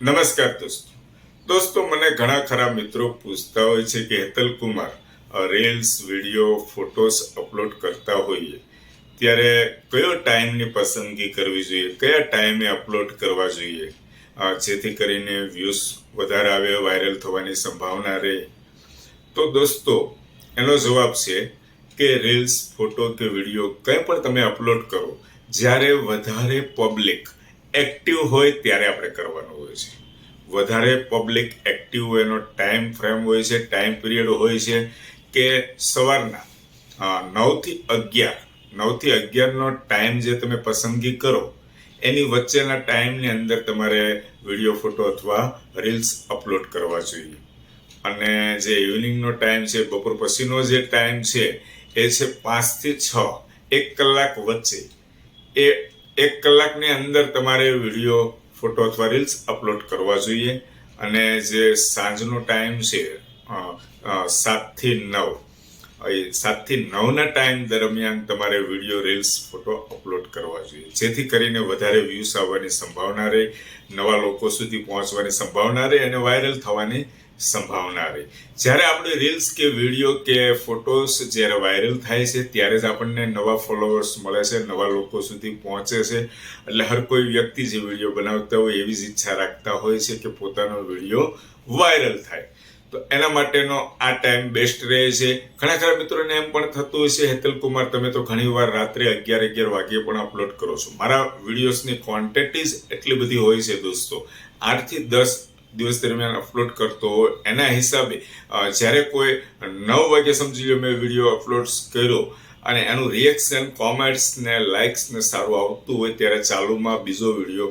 નમસ્કાર દોસ્તો. દોસ્તો, મને ઘણા ખરા મિત્રો પૂછતા હોય છે કે Hetal Kumar reels video photos upload કરતા હોઈએ. ત્યારે કયો ટાઈમની પસંદગી કરવી જોઈએ? કયા ટાઈમે અપલોડ કરવા જોઈએ? જેથી કરીને વ્યૂઝ વધારે આવે વાયરલ થવાની સંભાવના રહે. તો દોસ્તો, એનો જવાબ છે કે રીલ્સ ફોટો કે વીડિયો કંઈ પણ તમે અપલોડ કરો, જ્યારે વધારે પબ્લિક એક્ટિવ હોય ત્યારે આપણે કરવાનું હોય છે. વધારે પબ્લિક એક્ટિવ એનો ટાઈમ ફ્રેમ હોય છે ટાઈમ પિરિયડ હોય છે કે સવારના નવથી અગિયાર, નવથી અગિયારનો ટાઈમ જે તમે પસંદગી કરો, એની વચ્ચેના ટાઈમની અંદર તમારે વીડિયો ફોટો અથવા રીલ્સ અપલોડ કરવા જોઈએ. અને જે ઇવનિંગનો ટાઈમ છે, બપોર પછીનો જે ટાઈમ છે, એ છે પાંચથી છ, એક કલાક વચ્ચે. એ એક કલાકની અંદર તમારે વીડિયો, ફોટો અથવા રીલ્સ અપલોડ કરવા જોઈએ. અને જે સાંજનો ટાઈમ છે સાતથી નવ સાતથી નવના ટાઈમ દરમિયાન તમારે વીડિયો, રીલ્સ, ફોટો અપલોડ કરવા જોઈએ. જેથી કરીને વધારે વ્યૂઝ આવવાની સંભાવના રહે, નવા લોકો સુધી પહોંચવાની સંભાવના રહે અને વાયરલ થવાની સંભાવના આવે જ્યારે આપણે રીલ્સ કે વીડિયો કે ફોટોસ જ્યારે વાયરલ થાય છે, ત્યારે જ આપણને નવા ફોલોઅર્સ મળે છે, નવા લોકો સુધી પહોંચે છે. એટલે હર કોઈ વ્યક્તિ જે વીડિયો બનાવતા હોય એવી જ ઈચ્છા રાખતા હોય છે કે પોતાનો વીડિયો વાયરલ થાય. તો એના માટેનો આ ટાઈમ બેસ્ટ રહે છે. ઘણા ખરા મિત્રોને એમ પણ થતું હોય છે હેતલ કુમાર, તમે તો ઘણી વાર રાત્રે અગિયાર અગિયાર વાગ્યે પણ અપલોડ કરો છો. મારા વિડીયોઝની ક્વોન્ટિટીઝ એટલી બધી હોય છે દોસ્તો. આઠથી દસ દિવસ દરમિયાન અપલોડ કરતો હોય, એના હિસાબે જ્યારે કોઈ નવ વાગે સમજી લો મેં વીડિયો અપલોડ કર્યો અને એનું રિએક્શન કોમેન્ટ્સ ને લાઇક્સ ને સારું આવતું હોય ત્યારે ચાલુમાં બીજો વીડિયો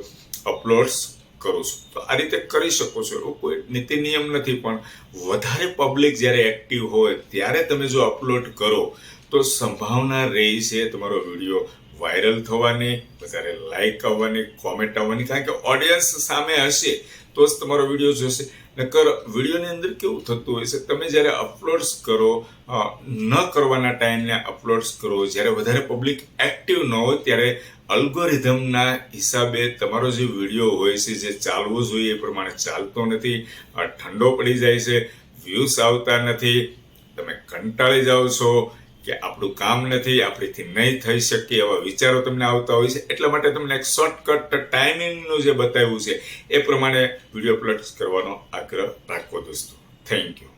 અપલોડ્સ કરું છું. તો આ રીતે કરી શકો છો. એવો કોઈ નીતિ નિયમ નથી, પણ વધારે પબ્લિક જ્યારે એક્ટિવ હોય, ત્યારે તમે જો અપલોડ કરો, તો સંભાવના રહી છે તમારો વીડિયો વાયરલ થવાની, વધારે લાઈક આવવાની કોમેન્ટ આવવાની, કારણ કે ઓડિયન્સ સામે હશે તો જ તમારો વીડિયો જોશે. નકર વિડીયોની અંદર કેવું થતું હોય છે, તમે જ્યારે અપલોડ્સ કરો ન કરવાના ટાઈમને અપલોડ્સ કરો, જ્યારે વધારે પબ્લિક એક્ટિવ ન હોય, ત્યારે અલ્ગોરિધમના હિસાબે તમારો જે વીડિયો હોય છે, જે ચાલવો જોઈએ, એ પ્રમાણે ચાલતો નથી ઠંડો પડી જાય છે વ્યૂઝ આવતા નથી, તમે કંટાળી જાઓ છો કે આપણું કામ નથી, આપણીથી નહીં થઈ શકે એવા વિચારો તમને આવતા હોય છે. એટલા માટે તમને એક શોર્ટકટ ટાઈમિંગનું જે બતાવ્યું છે, એ પ્રમાણે વીડિયો અપલોડ કરવાનો આગ્રહ રાખો દોસ્તો. Thank you